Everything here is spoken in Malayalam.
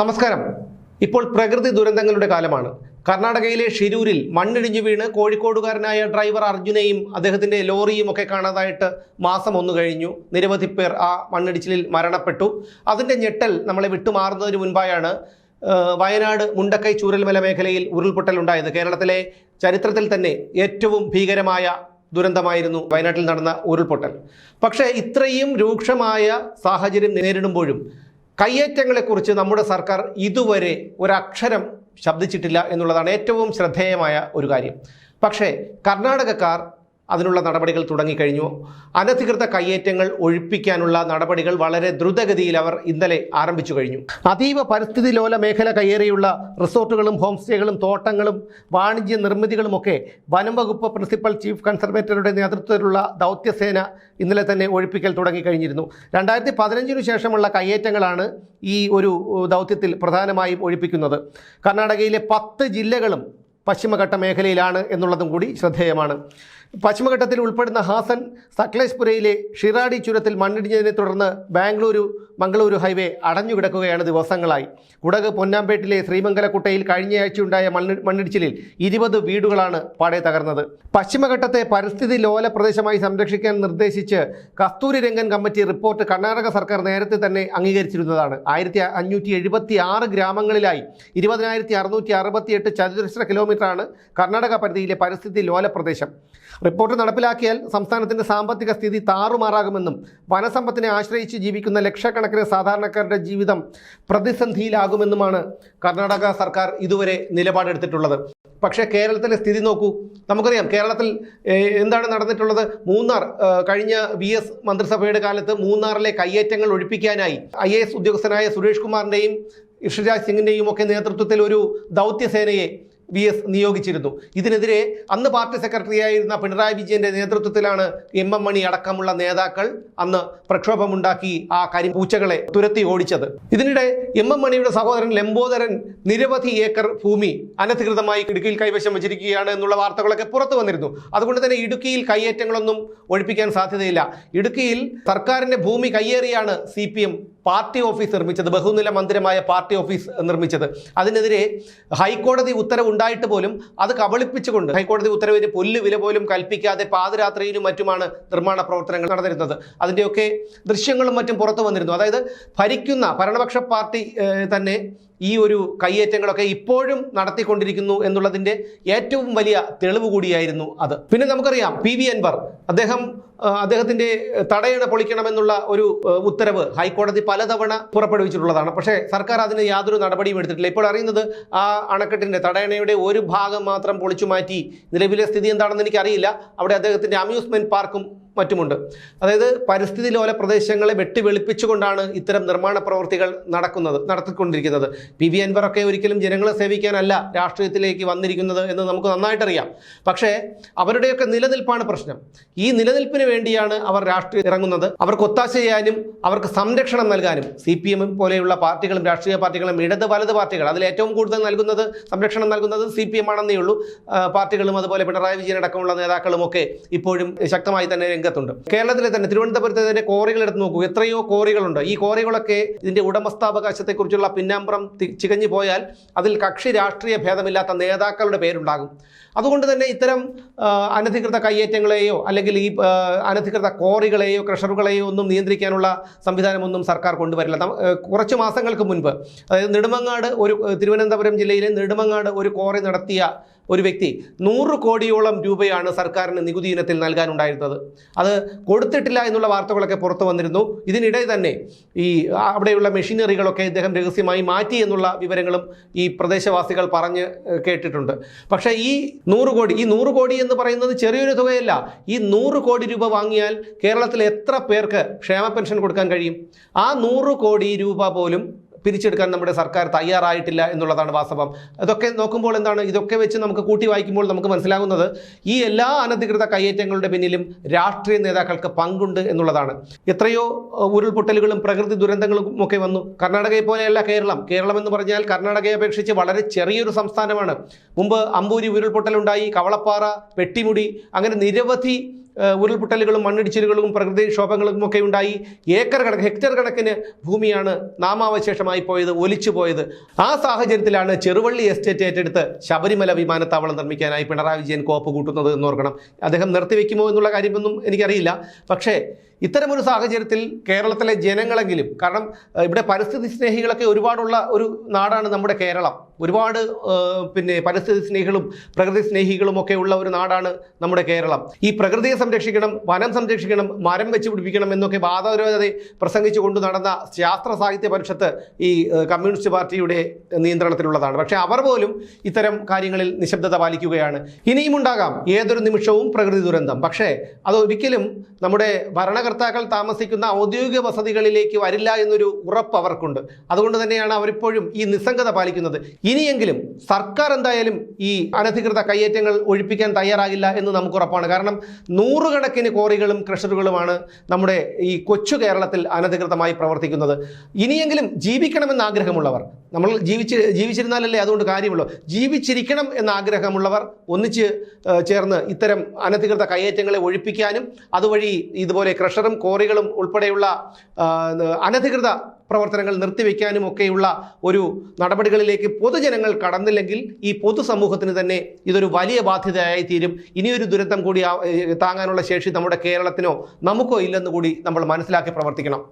നമസ്കാരം. ഇപ്പോൾ പ്രകൃതി ദുരന്തങ്ങളുടെ കാലമാണ്. കർണാടകയിലെ ഷിരൂരിൽ മണ്ണിടിഞ്ഞു വീണ് കോഴിക്കോടുകാരനായ ഡ്രൈവർ അർജുനെയും അദ്ദേഹത്തിന്റെ ലോറിയും ഒക്കെ കാണാതായിട്ട് മാസം ഒന്ന് കഴിഞ്ഞു. നിരവധി പേർ ആ മണ്ണിടിച്ചിലിൽ മരണപ്പെട്ടു. അതിന്റെ ഞെട്ടൽ നമ്മളെ വിട്ടുമാറുന്നതിന് മുൻപായാണ് വയനാട് മുണ്ടക്കൈ ചൂരൽമല മേഖലയിൽ ഉരുൾപൊട്ടൽ ഉണ്ടായത്. കേരളത്തിലെ ചരിത്രത്തിൽ തന്നെ ഏറ്റവും ഭീകരമായ ദുരന്തമായിരുന്നു വയനാട്ടിൽ നടന്ന ഉരുൾപൊട്ടൽ. പക്ഷേ ഇത്രയും രൂക്ഷമായ സാഹചര്യം നേരിടുമ്പോഴും കയ്യേറ്റങ്ങളെക്കുറിച്ച് നമ്മുടെ സർക്കാർ ഇതുവരെ ഒരക്ഷരം ശബ്ദിച്ചിട്ടില്ല എന്നുള്ളതാണ് ഏറ്റവും ശ്രദ്ധേയമായ ഒരു കാര്യം. പക്ഷേ കർണാടകക്കാർ അതിനുള്ള നടപടികൾ തുടങ്ങിക്കഴിഞ്ഞു. അനധികൃത കയ്യേറ്റങ്ങൾ ഒഴിപ്പിക്കാനുള്ള നടപടികൾ വളരെ ദ്രുതഗതിയിൽ അവർ ഇന്നലെ ആരംഭിച്ചു കഴിഞ്ഞു. അതീവ പരിസ്ഥിതി ലോല മേഖല കയ്യേറിയുള്ള റിസോർട്ടുകളും ഹോം സ്റ്റേകളും തോട്ടങ്ങളും വാണിജ്യ നിർമ്മിതികളുമൊക്കെ വനം വകുപ്പ് പ്രിൻസിപ്പൽ ചീഫ് കൺസർവേറ്ററുടെ നേതൃത്വത്തിലുള്ള ദൗത്യസേന ഇന്നലെ തന്നെ ഒഴിപ്പിക്കൽ തുടങ്ങിക്കഴിഞ്ഞിരുന്നു. രണ്ടായിരത്തി പതിനഞ്ചിനു ശേഷമുള്ള കയ്യേറ്റങ്ങളാണ് ഈ ഒരു ദൗത്യത്തിൽ പ്രധാനമായും ഒഴിപ്പിക്കുന്നത്. കർണാടകയിലെ പത്ത് ജില്ലകളും പശ്ചിമഘട്ട മേഖലയിലാണ് എന്നുള്ളതും കൂടി ശ്രദ്ധേയമാണ്. പശ്ചിമഘട്ടത്തിൽ ഉൾപ്പെടുന്ന ഹാസൻ സക്ലേശ്പുരയിലെ ഷിറാഡി ചുരത്തിൽ മണ്ണിടിഞ്ഞതിനെ തുടർന്ന് ബാംഗ്ലൂരു മംഗളൂരു ഹൈവേ അടഞ്ഞുകിടക്കുകയാണ് ദിവസങ്ങളായി. കുടക് പൊന്നാമ്പേട്ടിലെ ശ്രീമംഗലക്കുട്ടയിൽ കഴിഞ്ഞയാഴ്ചയുണ്ടായ മണ്ണ് മണ്ണിടിച്ചിലിൽ ഇരുപത് വീടുകളാണ് പാടെ തകർന്നത്. പശ്ചിമഘട്ടത്തെ പരിസ്ഥിതി ലോല പ്രദേശമായി സംരക്ഷിക്കാൻ നിർദ്ദേശിച്ച് Kasturirangan committee report Karnataka സർക്കാർ നേരത്തെ തന്നെ അംഗീകരിച്ചിരുന്നതാണ്. ആയിരത്തി അഞ്ഞൂറ്റി എഴുപത്തി ആറ് ഗ്രാമങ്ങളിലായി ഇരുപതിനായിരത്തി അറുന്നൂറ്റി അറുപത്തിയെട്ട് ചതുരശ്ര കിലോമീറ്ററാണ് കർണാടക പരിധിയിലെ പരിസ്ഥിതി ലോല പ്രദേശം. റിപ്പോർട്ട് നടപ്പിലാക്കിയാൽ സംസ്ഥാനത്തിന്റെ സാമ്പത്തിക സ്ഥിതി താറുമാറാകുമെന്നും വനസമ്പത്തിനെ ആശ്രയിച്ച് ജീവിക്കുന്ന ലക്ഷക്കണക്കിന് സാധാരണക്കാരുടെ ജീവിതം പ്രതിസന്ധിയിലാകുമെന്നുമാണ് കർണാടക സർക്കാർ ഇതുവരെ നിലപാടെടുത്തിട്ടുള്ളത്. പക്ഷേ കേരളത്തിലെ സ്ഥിതി നോക്കൂ. നമുക്കറിയാം കേരളത്തിൽ എന്താണ് നടന്നിട്ടുള്ളത്? മൂന്നാർ കഴിഞ്ഞ വി എസ് മന്ത്രിസഭയുടെ കാലത്ത് മൂന്നാറിലെ കയ്യേറ്റങ്ങൾ ഒഴിപ്പിക്കാനായി ഐ എ എസ് ഉദ്യോഗസ്ഥനായ സുരേഷ് കുമാറിന്റെയും ഇഷരാജ് സിംഗിന്റെയും ഒക്കെ നേതൃത്വത്തിൽ ഒരു ദൗത്യസേനയെ വി എസ് നിയോഗിച്ചിരുന്നു. ഇതിനെതിരെ അന്ന് പാർട്ടി സെക്രട്ടറി ആയിരുന്ന പിണറായി വിജയന്റെ നേതൃത്വത്തിലാണ് എം എം മണി അടക്കമുള്ള നേതാക്കൾ അന്ന് പ്രക്ഷോഭമുണ്ടാക്കി ആ കരി പൂച്ചകളെ തുരത്തി ഓടിച്ചത്. ഇതിനിടെ എം എം മണിയുടെ സഹോദരൻ ലംബോദരൻ നിരവധി ഏക്കർ ഭൂമി അനധികൃതമായി ഇടുക്കിയിൽ കൈവശം വെച്ചിരിക്കുകയാണ് എന്നുള്ള വാർത്തകളൊക്കെ പുറത്തു വന്നിരുന്നു. അതുകൊണ്ട് തന്നെ ഇടുക്കിയിൽ കയ്യേറ്റങ്ങളൊന്നും ഒഴിപ്പിക്കാൻ സാധ്യതയില്ല. ഇടുക്കിയിൽ സർക്കാരിന്റെ ഭൂമി കയ്യേറിയാണ് സി പാർട്ടി ഓഫീസ് നിർമ്മിച്ചത് ബഹുനില മന്ദിരമായ പാർട്ടി ഓഫീസ് നിർമ്മിച്ചത്. അതിനെതിരെ ഹൈക്കോടതി ഉത്തരവുണ്ടായിട്ട് പോലും അത് കബളിപ്പിച്ചുകൊണ്ട് ഹൈക്കോടതി ഉത്തരവിന് പുല്ല് വില പോലും കൽപ്പിക്കാതെ പാതിരാത്രിയിലും മറ്റുമാണ് നിർമ്മാണ പ്രവർത്തനങ്ങൾ നടന്നിരുന്നത്. അതിന്റെയൊക്കെ ദൃശ്യങ്ങളും മറ്റും പുറത്തു വന്നിരുന്നു. അതായത് ഭരിക്കുന്ന ഭരണപക്ഷ പാർട്ടി തന്നെ ഈ ഒരു കയ്യേറ്റങ്ങളൊക്കെ ഇപ്പോഴും നടത്തിക്കൊണ്ടിരിക്കുന്നു എന്നുള്ളതിന്റെ ഏറ്റവും വലിയ തെളിവ് കൂടിയായിരുന്നു അത്. പിന്നെ നമുക്കറിയാം പി വി അൻവർ അദ്ദേഹം അദ്ദേഹത്തിന്റെ തടയണ പൊളിക്കണമെന്നുള്ള ഒരു ഉത്തരവ് ഹൈക്കോടതി പലതവണ പുറപ്പെടുവിച്ചിട്ടുള്ളതാണ്. പക്ഷേ സർക്കാർ അതിന് യാതൊരു നടപടിയും എടുത്തിട്ടില്ല. ഇപ്പോൾ അറിയുന്നത് ആ അണക്കെട്ടിന്റെ തടയണയുടെ ഒരു ഭാഗം മാത്രം പൊളിച്ചു മാറ്റി നിലവിലെ സ്ഥിതി എന്താണെന്ന് എനിക്കറിയില്ല. അവിടെ അദ്ദേഹത്തിന്റെ അമ്യൂസ്മെന്റ് പാർക്കും മറ്റുമുണ്ട്. അതായത് പരിസ്ഥിതി ലോല പ്രദേശങ്ങളെ വെട്ടി വെളുപ്പിച്ചുകൊണ്ടാണ് ഇത്തരം നിർമ്മാണ പ്രവൃത്തികൾ നടക്കുന്നത് നടത്തിക്കൊണ്ടിരിക്കുന്നത്. പി വി അൻവറൊക്കെ ഒരിക്കലും ജനങ്ങളെ സേവിക്കാനല്ല രാഷ്ട്രീയത്തിലേക്ക് വന്നിരിക്കുന്നത് എന്ന് നമുക്ക് നന്നായിട്ടറിയാം. പക്ഷേ അവരുടെയൊക്കെ നിലനിൽപ്പാണ് പ്രശ്നം. ഈ നിലനിൽപ്പിന് വേണ്ടിയാണ് അവർ രാഷ്ട്രീയം ഇറങ്ങുന്നത്. അവർക്ക് ഒത്താശ ചെയ്യാനും അവർക്ക് സംരക്ഷണം നൽകാനും. സി പി എം പോലെയുള്ള പാർട്ടികളും രാഷ്ട്രീയ പാർട്ടികളും ഇടത് വലത് പാർട്ടികൾ അതിൽ ഏറ്റവും കൂടുതൽ നൽകുന്നത് സംരക്ഷണം നൽകുന്നത് സി പി എം ആണെന്നേ ഉള്ളൂ. പാർട്ടികളും അതുപോലെ പിണറായി വിജയൻ അടക്കമുള്ള നേതാക്കളും ഒക്കെ ഇപ്പോഴും ശക്തമായി തന്നെ രംഗത്തുണ്ട് കേരളത്തിലെ തന്നെ തിരുവനന്തപുരത്തെ തന്നെ കോറികൾ എടുത്ത് നോക്കൂ. എത്രയോ കോറികളുണ്ട്. ഈ കോറികളൊക്കെ ഇതിന്റെ ഉടമസ്ഥാവകാശത്തെക്കുറിച്ചുള്ള പിന്നാമ്പുറം തി- ചികഞ്ഞു പോയാൽ അതിൽ കക്ഷി രാഷ്ട്രീയ ഭേദമില്ലാത്ത നേതാക്കളുടെ പേരുണ്ടാകും. അതുകൊണ്ട് തന്നെ ഇത്തരം അനധികൃത കയ്യേറ്റങ്ങളെയോ അല്ലെങ്കിൽ ഈ അനധികൃത കോറികളെയോ ക്രഷറുകളെയോ ഒന്നും നിയന്ത്രിക്കാനുള്ള സംവിധാനമൊന്നും സർക്കാർ കൊണ്ടുവരില്ല. കുറച്ച് മാസങ്ങൾക്ക് മുൻപ് അതായത് നെടുമങ്ങാട് ഒരു തിരുവനന്തപുരം ജില്ലയിലെ നെടുമങ്ങാട് ഒരു കോറി നടത്തിയ ഒരു വ്യക്തി നൂറ് കോടിയോളം രൂപയാണ് സർക്കാരിന് നികുതി ഇനത്തിൽ നൽകാനുണ്ടായിരുന്നത്. അത് കൊടുത്തിട്ടില്ല എന്നുള്ള വാർത്തകളൊക്കെ പുറത്തു വന്നിരുന്നു. ഇതിനിടെ തന്നെ ഈ അവിടെയുള്ള മെഷീനറികളൊക്കെ ഇദ്ദേഹം രഹസ്യമായി മാറ്റി എന്നുള്ള വിവരങ്ങളും ഈ പ്രദേശവാസികൾ പറഞ്ഞ് കേട്ടിട്ടുണ്ട്. പക്ഷേ ഈ നൂറ് കോടി ഈ നൂറ് കോടി എന്ന് പറയുന്നത് ചെറിയൊരു തുകയല്ല. ഈ നൂറ് കോടി രൂപ വാങ്ങിയാൽ കേരളത്തിൽ എത്ര പേർക്ക് ക്ഷേമ പെൻഷൻ കൊടുക്കാൻ കഴിയും? ആ നൂറ് കോടി രൂപ പോലും പിരിച്ചെടുക്കാൻ നമ്മുടെ സർക്കാർ തയ്യാറായിട്ടില്ല എന്നുള്ളതാണ് വാസ്തവം. ഇതൊക്കെ നോക്കുമ്പോൾ എന്താണ്? ഇതൊക്കെ വെച്ച് നമുക്ക് കൂട്ടി വായിക്കുമ്പോൾ നമുക്ക് മനസ്സിലാകുന്നത് ഈ എല്ലാ അനധികൃത കയ്യേറ്റങ്ങളുടെ പിന്നിലും രാഷ്ട്രീയ നേതാക്കൾക്ക് പങ്കുണ്ട് എന്നുള്ളതാണ്. എത്രയോ ഉരുൾപൊട്ടലുകളും പ്രകൃതി ദുരന്തങ്ങളും ഒക്കെ വന്നു. കർണാടകയെ പോലെയല്ല കേരളം. കേരളം എന്ന് പറഞ്ഞാൽ കർണാടകയെ അപേക്ഷിച്ച് വളരെ ചെറിയൊരു സംസ്ഥാനമാണ്. മുമ്പ് അമ്പൂരി ഉരുൾപൊട്ടലുണ്ടായി കവളപ്പാറ പെട്ടിമുടി അങ്ങനെ നിരവധി ഉരുൾപൊട്ടലുകളും മണ്ണിടിച്ചിലുകളും പ്രകൃതിക്ഷോഭങ്ങളും ഒക്കെ ഉണ്ടായി ഏക്കർ കണക്ക് ഹെക്ടർ കണക്കിന് ഭൂമിയാണ് നാമാവശേഷമായി പോയത് ഒലിച്ചു പോയത്. ആ സാഹചര്യത്തിലാണ് ചെറുവള്ളി എസ്റ്റേറ്റ് ഏറ്റെടുത്ത് ശബരിമല വിമാനത്താവളം നിർമ്മിക്കാനായി പിണറായി വിജയൻ കോപ്പ് കൂട്ടുന്നത് എന്നോർക്കണം അദ്ദേഹം നിർത്തിവെക്കുമോ എന്നുള്ള കാര്യമൊന്നും എനിക്കറിയില്ല. പക്ഷേ ഇത്തരമൊരു സാഹചര്യത്തിൽ കേരളത്തിലെ ജനങ്ങളെങ്കിലും കാരണം ഇവിടെ പരിസ്ഥിതി സ്നേഹികളൊക്കെ ഒരുപാടുള്ള ഒരു നാടാണ് നമ്മുടെ കേരളം. ഒരുപാട് പിന്നെ പരിസ്ഥിതി സ്നേഹികളും പ്രകൃതി സ്നേഹികളും ഒക്കെ ഉള്ള ഒരു നാടാണ് നമ്മുടെ കേരളം. ഈ പ്രകൃതിയെ സംരക്ഷിക്കണം വനം സംരക്ഷിക്കണം മരം വെച്ച് പിടിപ്പിക്കണം എന്നൊക്കെ വാദവിരോധത പ്രസംഗിച്ചു കൊണ്ട് നടന്ന ശാസ്ത്ര സാഹിത്യ പരിഷത്ത് ഈ കമ്മ്യൂണിസ്റ്റ് പാർട്ടിയുടെ നിയന്ത്രണത്തിലുള്ളതാണ്. പക്ഷേ അവർ പോലും ഇത്തരം കാര്യങ്ങളിൽ നിശബ്ദത പാലിക്കുകയാണ്. ഇനിയും ഉണ്ടാകാം ഏതൊരു നിമിഷവും പ്രകൃതി ദുരന്തം. പക്ഷേ അതൊരിക്കലും നമ്മുടെ ഭരണകർത്താക്കൾ താമസിക്കുന്ന ഔദ്യോഗിക വസതികളിലേക്ക് വരില്ല എന്നൊരു ഉറപ്പ് അവർക്കുണ്ട്. അതുകൊണ്ട് തന്നെയാണ് അവരിപ്പോഴും ഈ നിസ്സംഗത പാലിക്കുന്നത്. ഇനിയെങ്കിലും സർക്കാർ എന്തായാലും ഈ അനധികൃത കയ്യേറ്റങ്ങൾ ഒഴിപ്പിക്കാൻ തയ്യാറാകില്ല എന്ന് നമുക്ക് ഉറപ്പാണ്. കാരണം നൂറുകണക്കിന് കോറികളും ക്രഷറുകളുമാണ് നമ്മുടെ ഈ കൊച്ചു കേരളത്തിൽ അനധികൃതമായി പ്രവർത്തിക്കുന്നത്. ഇനിയെങ്കിലും ജീവിക്കണമെന്ന് ആഗ്രഹമുള്ളവർ നമ്മൾ ജീവിച്ച് ജീവിച്ചിരുന്നാലല്ലേ അതുകൊണ്ട് കാര്യമുള്ളൂ. ജീവിച്ചിരിക്കണം എന്ന ആഗ്രഹമുള്ളവർ ഒന്നിച്ച് ചേർന്ന് ഇത്തരം അനധികൃത കയ്യേറ്റങ്ങളെ ഒഴിപ്പിക്കാനും അതുവഴി ഇതുപോലെ ക്രഷറും കോറികളും ഉൾപ്പെടെയുള്ള അനധികൃത പ്രവർത്തനങ്ങൾ നിർത്തിവെക്കാനും ഒക്കെയുള്ള ഒരു നടപടികളിലേക്ക് പൊതുജനങ്ങൾ കടന്നില്ലെങ്കിൽ ഈ പൊതുസമൂഹത്തിന് തന്നെ ഇതൊരു വലിയ ബാധ്യതയായി തീരും. ഇനിയൊരു ദുരന്തം കൂടി താങ്ങാനുള്ള ശേഷി നമ്മുടെ കേരളത്തിനോ നമുക്കോ ഇല്ലെന്ന് കൂടി നമ്മൾ മനസ്സിലാക്കി പ്രവർത്തിക്കണം.